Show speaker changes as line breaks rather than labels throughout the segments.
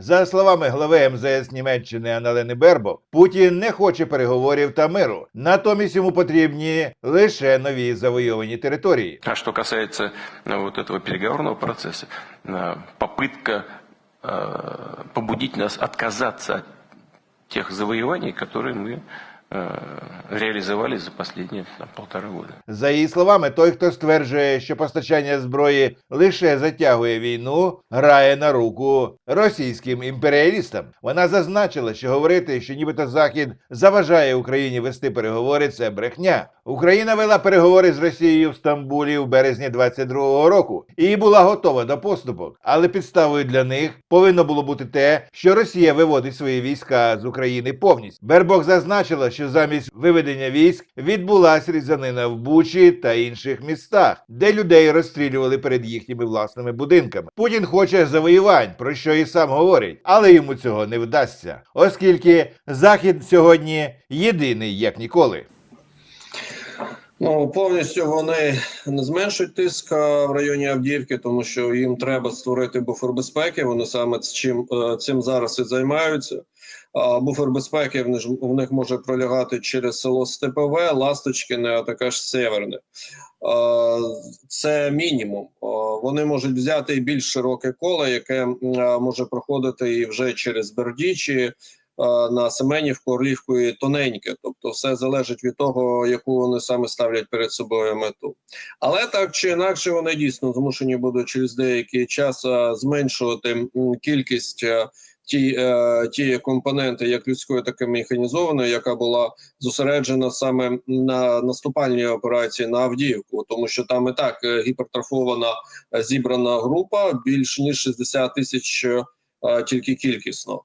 За словами глави МЗС Німеччини Аналени Бербок, Путін не хоче переговорів та миру. Натомість йому потрібні лише нові завойовані території.
А что касается э, вот этого переговорного процесса, э, попытка э, побудить нас отказаться от тех завоеваний, которые мы э, реализовали за последние там, полтора года.
За її словами, той, хто стверджує, що постачання зброї лише затягує війну, грає на руку російським імперіалістам. Вона зазначила, що говорити, що нібито Захід заважає Україні вести переговори, це брехня. Україна вела переговори з Росією в Стамбулі в березні 22-го року і була готова до поступок. Але підставою для них повинно було бути те, що Росія виводить свої війська з України повністю. Бербок зазначила, що замість виведення військ відбулася різанина в Бучі та інших містах, де людей розстрілювали перед їхніми власними будинками. Путін хоче завоювань, про що і сам говорить, але йому цього не вдасться, оскільки Захід сьогодні єдиний як ніколи.
Ну повністю вони не зменшують тиск в районі Авдіївки, тому що їм треба створити буфер безпеки. Вони саме чим е, цим зараз і займаються. А буфер безпеки в них, може пролягати через село Степове, Ласточкине, а також Северне. Це мінімум. Вони можуть взяти і більш широке коло, яке може проходити і вже через Бердічі, на Семенівку, Орлівку і тоненьке. Тобто, все залежить від того, яку вони саме ставлять перед собою мету. Але так чи інакше, вони дійсно змушені будуть через деякий час зменшувати кількість. е, Ті, е, ті компоненти, як людської, так і механізованої, яка була зосереджена саме на наступальній операції на Авдіївку, тому що там і так е, гіпертрофована е, зібрана група більш ніж 60 тисяч тільки кількісно.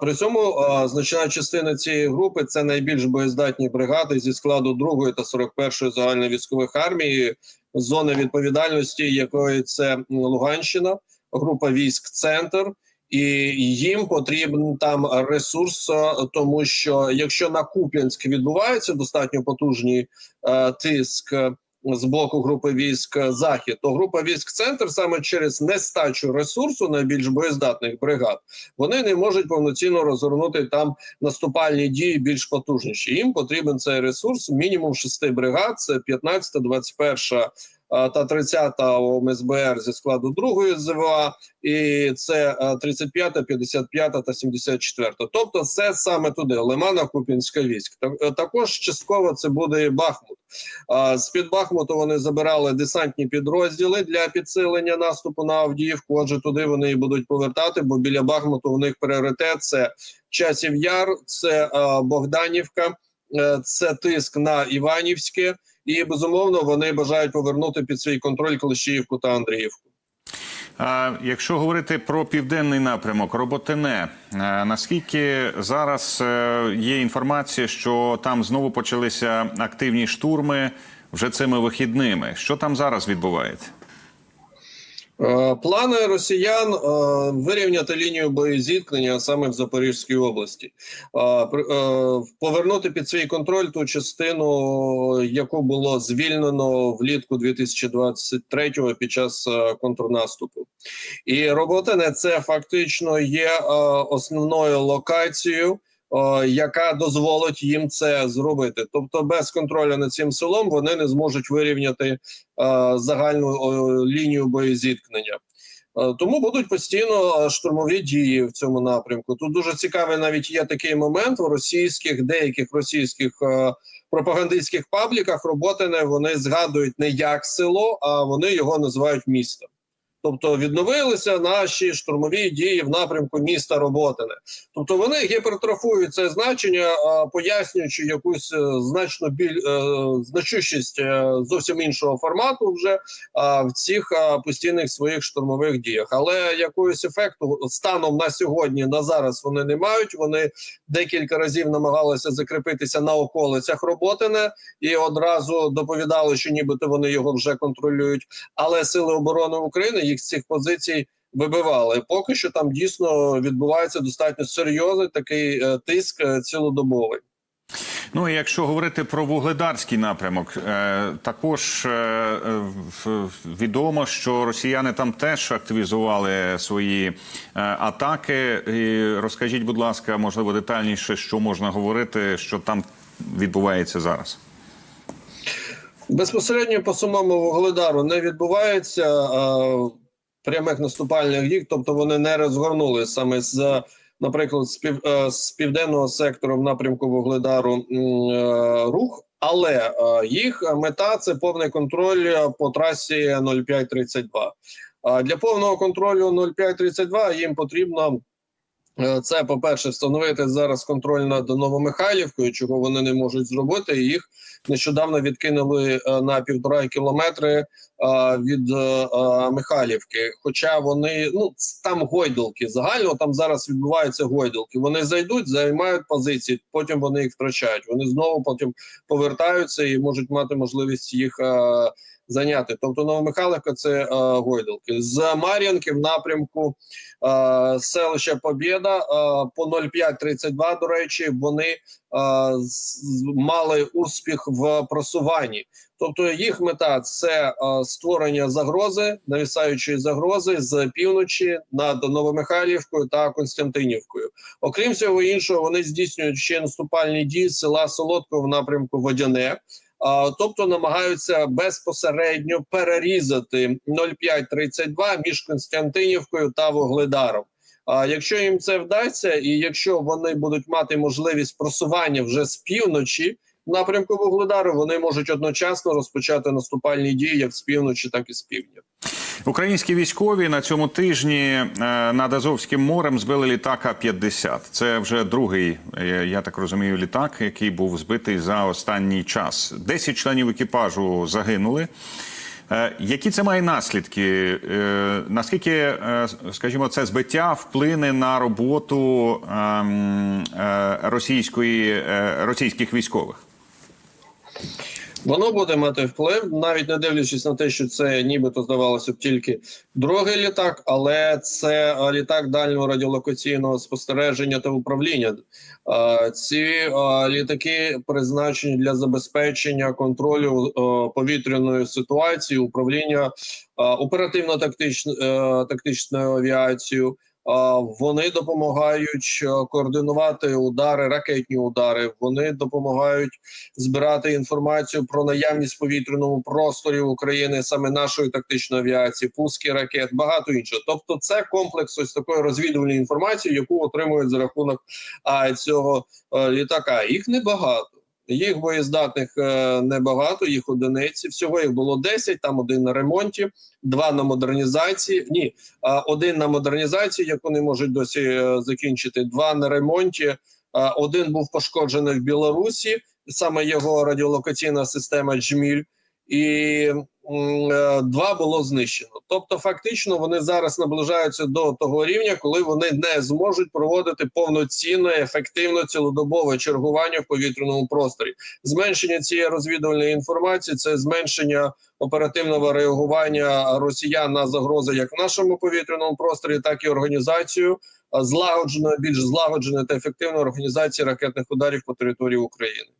При цьому значна частина цієї групи це найбільш боєздатні бригади зі складу 2 та 41 загальновійськових армії, зони відповідальності якої це Луганщина, група військ Центр. І їм потрібен там ресурс, тому що якщо на Куп'янськ відбувається достатньо потужний тиск з боку групи військ Захід, то група військ Центр саме через нестачу ресурсу найбільш боєздатних бригад вони не можуть повноцінно розгорнути там наступальні дії більш потужніші. Їм потрібен цей ресурс мінімум шести бригад. Це 15, 21 а, та 30 ОМСБР зі складу другої ЗВА, і це а, 35, 55 та 74. Тобто, це саме туди Лимана Купінська військ. Так- Також частково це буде і Бахмут. З під Бахмуту вони забирали десантні підрозділи для підсилення наступу на Авдіївку. Отже, туди вони і будуть повертати, бо біля Бахмуту у них пріоритет це Часів Яр, це Богданівка, е, це тиск на Іванівське, і безумовно вони бажають повернути під свій контроль Клещіївку та Андріївку.
А якщо говорити про південний напрямок, Роботине, наскільки зараз е, є інформація, що там знову почалися активні штурми вже цими вихідними? Що там зараз відбувається?
Е, Плани росіян е, вирівняти лінію боєзіткнення саме в Запорізькій області, Е, повернути під свій контроль ту частину, яку було звільнено влітку 2023-го під час контрнаступу. І Роботине це фактично є основною локацією. Е, Яка дозволить їм це зробити, тобто без контролю над цим селом вони не зможуть вирівняти е, загальну о, лінію боєзіткнення. Е, Тому будуть постійно е, штурмові дії в цьому напрямку. Тут дуже цікавий навіть є такий момент в російських деяких російських е, пропагандистських пабліках. Роботине вони згадують не як село, а вони його називають містом. Тобто відновилися наші штурмові дії в напрямку міста Роботине. Тобто вони гіпертрофують це значення, пояснюючи якусь е, значно біль е, значущість е, зовсім іншого формату вже в цих постійних своїх штурмових діях. Але якогось ефекту станом на сьогодні, на зараз вони не мають. Вони декілька разів намагалися закріпитися на околицях Роботине і одразу доповідали, що нібито вони його вже контролюють. Але сили оборони України їх з цих позицій вибивали. Поки що там дійсно відбувається достатньо серйозний такий е, тиск е, цілодобовий.
Ну і якщо говорити про вугледарський напрямок, е, також відомо, що росіяни там теж активізували свої атаки. І розкажіть, будь ласка, можливо, детальніше, що можна говорити, що там відбувається зараз.
Безпосередньо по самому вугледару не відбувається е, прямих наступальних дій, тобто вони не розгорнули саме з, наприклад, з, пів, е, з південного сектору в напрямку вугледару м, е, рух. Але е, їх мета це повний контроль по трасі 0532. А для повного контролю 0532 їм потрібно Це, по-перше, встановити зараз контроль над Новомихайлівкою, чого вони не можуть зробити. Їх нещодавно відкинули е, на півтора кілометри е, від е, Михайлівки. Хоча вони ну там гойдалки загально там зараз відбуваються гойдалки. Вони зайдуть, займають позиції, потім вони їх втрачають. Вони знову потім повертаються і можуть мати можливість їх. Зайняти, тобто Новомихайлівка це е, гойдалки з Мар'янки в напрямку е, селища Побєда е, по 0532, До речі, вони мали успіх в просуванні. Тобто їх мета це створення загрози, навісаючої загрози з півночі над Новомихайлівкою та Константинівкою. Окрім всього іншого, вони здійснюють ще наступальні дії села Солодко в напрямку Водяне. Тобто намагаються безпосередньо перерізати 0532 між Константинівкою та Вугледаром. А якщо їм це вдасться, і якщо вони будуть мати можливість просування вже з півночі в напрямку Вугледару, вони можуть одночасно розпочати наступальні дії як з півночі, так і з півдня.
Українські військові на цьому тижні е, над Азовським морем збили літак А-50. Це вже другий, е, я так розумію, літак, який був збитий за останній час. Десять членів екіпажу загинули. Е, Які це має наслідки? Е, Наскільки, е, скажімо, це збиття вплине на роботу ем, російської, російських військових?
Воно буде мати вплив, навіть не дивлячись на те, що це нібито здавалося б тільки другий літак, але це е, літак дальнього радіолокаційного спостереження та управління. Е, Ці е, літаки призначені для забезпечення контролю повітряної ситуації, управління оперативно-тактичною тактичною авіацією. Вони допомагають е, координувати удари, ракетні удари. Вони допомагають збирати інформацію про наявність в повітряному просторі України, саме нашої тактичної авіації, пуски ракет, багато іншого. Тобто, це комплекс ось такої розвідувальної інформації, яку отримують за рахунок цього е, літака. Їх небагато. Їх боєздатних е, небагато, їх одиниці. Всього їх було 10, Там один на ремонті, два на модернізації. Ні, а, один на модернізації, яку не можуть досі е, закінчити. Два на ремонті. Один був пошкоджений в Білорусі, саме його радіолокаційна система Джміль, і е, два було знищено. Тобто, фактично, вони зараз наближаються до того рівня, коли вони не зможуть проводити повноцінне, ефективно цілодобове чергування в повітряному просторі. Зменшення цієї розвідувальної інформації це зменшення оперативного реагування росіян на загрози як в нашому повітряному просторі, так і організацію а, злагодженої, більш злагодженої та ефективної організації ракетних ударів по території України.